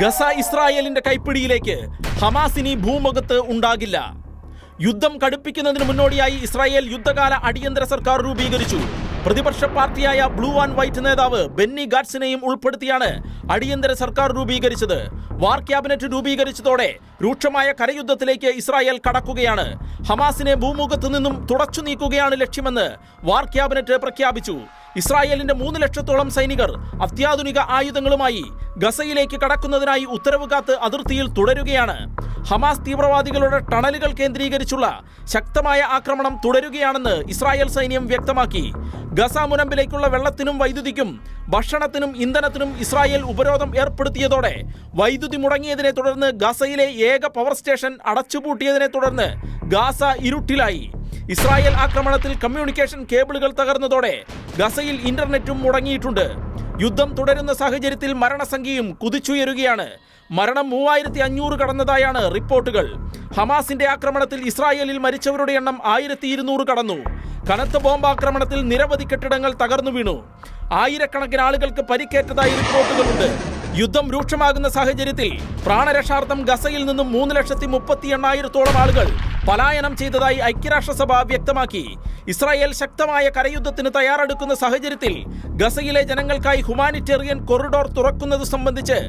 Gaza ഇസ്രായേലിന്റെ കൈപ്പിടിയിലേക്ക് ഹമാസിനി ഭൂമുഖത്ത് ഉണ്ടാകില്ല. യുദ്ധം കടുപ്പിക്കുന്നതിന് മുന്നോടിയായി ഇസ്രായേൽ യുദ്ധകാല അടിയന്തര സർക്കാർ രൂപീകരിച്ചു. പ്രതിപക്ഷ പാർട്ടിയായ ബ്ലൂ ആൻഡ് വൈറ്റ് നേതാവ് ബെന്നി ഗാഡ്സിനെയും ഉൾപ്പെടുത്തിയാണ് അടിയന്തര സർക്കാർ രൂപീകരിച്ചത്. വാർ ക്യാബിനറ്റ് രൂപീകരിച്ചതോടെ രൂക്ഷമായ കരയുദ്ധത്തിലേക്ക് ഇസ്രായേൽ കടക്കുകയാണ്. ഹമാസിനെ ഭൂമുഖത്ത് നിന്നും തുടച്ചു നീക്കുകയാണ് ലക്ഷ്യമെന്ന് വാർ ക്യാബിനറ്റ് പ്രഖ്യാപിച്ചു. ഇസ്രായേലിന്റെ മൂന്ന് ലക്ഷത്തോളം സൈനികർ അത്യാധുനിക ആയുധങ്ങളുമായി ഗസയിലേക്ക് കടക്കുന്നതിനായി ഉത്തരവ് കാത്ത് അതിർത്തിയിൽ തുടരുകയാണ്. ഹമാസ് തീവ്രവാദികളുടെ ടണലുകൾ കേന്ദ്രീകരിച്ചുള്ള ശക്തമായ ആക്രമണം തുടരുകയാണെന്ന് ഇസ്രായേൽ സൈന്യം വ്യക്തമാക്കി. ഗസ മുനമ്പിലേക്കുള്ള വെള്ളത്തിനും വൈദ്യുതിക്കും ഭക്ഷണത്തിനും ഇന്ധനത്തിനും ഇസ്രായേൽ ഉപരോധം ഏർപ്പെടുത്തിയതോടെ വൈദ്യുതി മുടങ്ങിയതിനെ തുടർന്ന് ഗസയിലെ ഏക പവർ സ്റ്റേഷൻ അടച്ചുപൂട്ടിയതിനെ തുടർന്ന് ഗാസ ഇരുട്ടിലായി. ഇസ്രായേൽ ആക്രമണത്തിൽ കമ്മ്യൂണിക്കേഷൻ കേബിളുകൾ തകർന്നതോടെ ഗസയിൽ ഇന്റർനെറ്റും മുടങ്ങിയിട്ടുണ്ട്. യുദ്ധം തുടരുന്ന സാഹചര്യത്തിൽ മരണസംഖ്യയും കുതിച്ചുയരുകയാണ്. മരണം മൂവായിരത്തി അഞ്ഞൂറ് കടന്നതായാണ് റിപ്പോർട്ടുകൾ. ഹമാസിന്റെ ആക്രമണത്തിൽ ഇസ്രായേലിൽ മരിച്ചവരുടെ എണ്ണം ആയിരത്തി ഇരുന്നൂറ് കടന്നു. കനത്ത ബോംബാക്രമണത്തിൽ നിരവധി കെട്ടിടങ്ങൾ തകർന്നു വീണു. ആയിരക്കണക്കിന് ആളുകൾക്ക് പരിക്കേറ്റതായി റിപ്പോർട്ടുകളുണ്ട്. യുദ്ധം രൂക്ഷമാകുന്ന സാഹചര്യത്തിൽ പ്രാണരക്ഷാർത്ഥം ഗസയിൽ നിന്നും മൂന്ന് ലക്ഷത്തി മുപ്പത്തി എണ്ണായിരത്തോളം ആളുകൾ പലായനം ചെയ്തതായി ഐക്യരാഷ്ട്രസഭ വ്യക്തമാക്കി. ഇസ്രായേൽ ശക്തമായ കരയുദ്ധത്തിന് തയ്യാറെടുക്കുന്ന സാഹചര്യത്തിൽ ഗസയിലെ ജനങ്ങൾക്കായി ഹ്യൂമാനിറ്റേറിയൻ കൊറിഡോർ തുറക്കുന്നത് സംബന്ധിച്ച്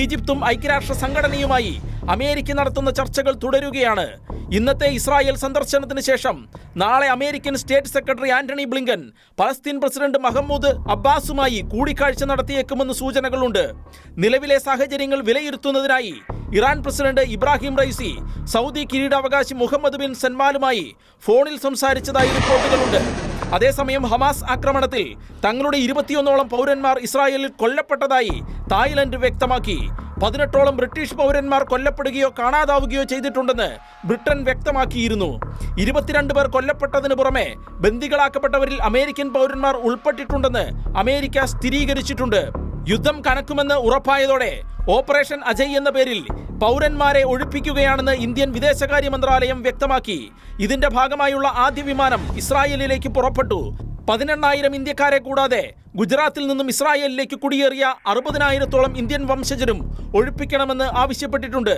ഈജിപ്തും ഐക്യരാഷ്ട്ര സംഘടനയുമായി അമേരിക്ക നടത്തുന്ന ചർച്ചകൾ തുടരുകയാണ്. ഇന്നത്തെ ഇസ്രായേൽ സന്ദർശനത്തിന് ശേഷം നാളെ American state secretary Antony Blinken Palestine president Mahmoud അബ്ബാസുമായി കൂടിക്കാഴ്ച നടത്തിയേക്കുമെന്ന് സൂചനകളുണ്ട്. നിലവിലെ സാഹചര്യങ്ങൾ വിലയിരുത്തുന്നതിനായി Iran president Ebrahim Raisi Saudi കിരീടാവകാശി മുഹമ്മദ് ബിൻ സൽമാനുമായി ഫോണിൽ സംസാരിച്ചതായി റിപ്പോർട്ടുകളുണ്ട്. അതേസമയം ഹമാസ് ആക്രമണത്തിൽ തങ്ങളുടെ ഇരുപത്തിയൊന്നോളം പൗരന്മാർ ഇസ്രായേലിൽ കൊല്ലപ്പെട്ടതായി തായ്ലൻഡ് വ്യക്തമാക്കി. പതിനെട്ടോളം ബ്രിട്ടീഷ് പൗരന്മാർ കൊല്ലപ്പെടുകയോ കാണാതാവുകയോ ചെയ്തിട്ടുണ്ടെന്ന് ബ്രിട്ടൻ വ്യക്തമാക്കിയിരുന്നു. ഇരുപത്തിരണ്ട് പേർ കൊല്ലപ്പെട്ടതിന് പുറമെ ബന്ദികളാക്കപ്പെട്ടവരിൽ അമേരിക്കൻ പൗരന്മാർ ഉൾപ്പെട്ടിട്ടുണ്ടെന്ന് അമേരിക്ക സ്ഥിരീകരിച്ചിട്ടുണ്ട്. യുദ്ധം കനക്കുമെന്ന് ഉറപ്പായതോടെ ഓപ്പറേഷൻ അജയ് എന്ന പേരിൽ പൗരന്മാരെ ഒഴിപ്പിക്കുകയാണെന്ന് ഇന്ത്യൻ വിദേശകാര്യ മന്ത്രാലയം വ്യക്തമാക്കി. ഇതിന്റെ ഭാഗമായുള്ള ആദ്യ വിമാനം ഇസ്രായേലിലേക്ക് പുറപ്പെട്ടു. പതിനെണ്ണായിരം ഇന്ത്യക്കാരെ കൂടാതെ ഗുജറാത്തിൽ നിന്നും ഇസ്രായേലിലേക്ക് കുടിയേറിയ അറുപതിനായിരത്തോളം ഇന്ത്യൻ വംശജരും ഒഴിപ്പിക്കണമെന്ന് ആവശ്യപ്പെട്ടിട്ടുണ്ട്.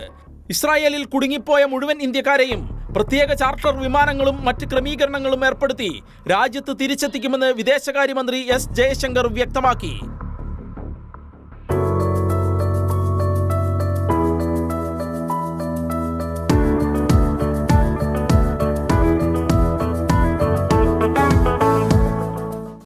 ഇസ്രായേലിൽ കുടുങ്ങിപ്പോയ മുഴുവൻ ഇന്ത്യക്കാരെയും പ്രത്യേക ചാർട്ടർ വിമാനങ്ങളും മറ്റ് ക്രമീകരണങ്ങളും ഏർപ്പെടുത്തി രാജ്യത്ത് തിരിച്ചെത്തിക്കുമെന്ന് വിദേശകാര്യമന്ത്രി എസ് ജയശങ്കർ വ്യക്തമാക്കി.